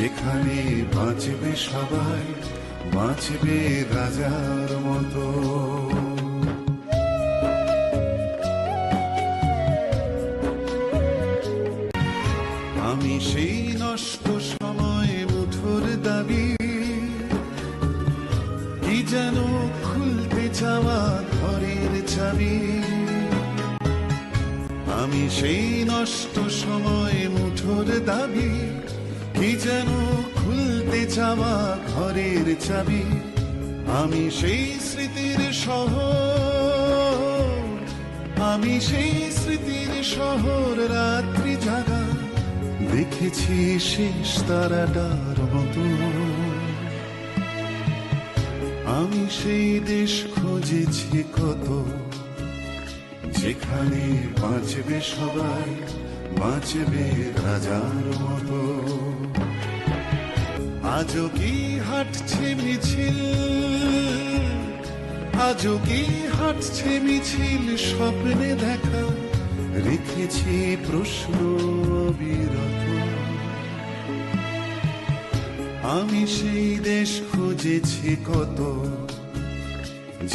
যেখানে বাঁচবে সবাই, বাঁচবে রাজার মতো। আমি সেই নষ্ট সময় মুঠোর দাবি, কি যেন খুলতে চাওয়া ঘরের চাবি আমি সেই নষ্ট সময় মুঠোর দাবি কি যেন খুলতে চাওয়া ঘরের চাবি? আমি সেই স্মৃতির শহর। আমি সেই স্মৃতির শহর রাত্রি জাগা। দেখেছি শেষ তারাটার মতো। আমি সেই দেশ খুঁজেছি কত। যেখানে বাঁচবে সবাই। বাঁচবে রাজার মতো। আজও কি হাঁটছে মিছিল? আজও কি হাঁটছে মিছিল? স্বপ্নে দেখা রেখেছি প্রশ্ন বিরত। আমি সেই দেশ খুঁজেছি কত?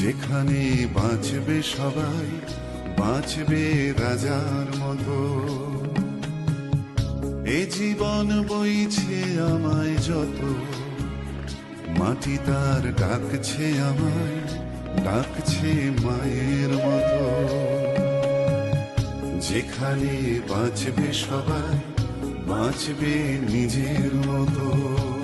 যেখানে বাঁচবে সবাই, বাঁচবে রাজার মতো। এ জীবন বইছে আমায় যত। মাটি তার ডাকছে আমায়, ডাকছে মায়ের মতো। যেখানে বাঁচবে সবাই, বাঁচবে নিজের মতো।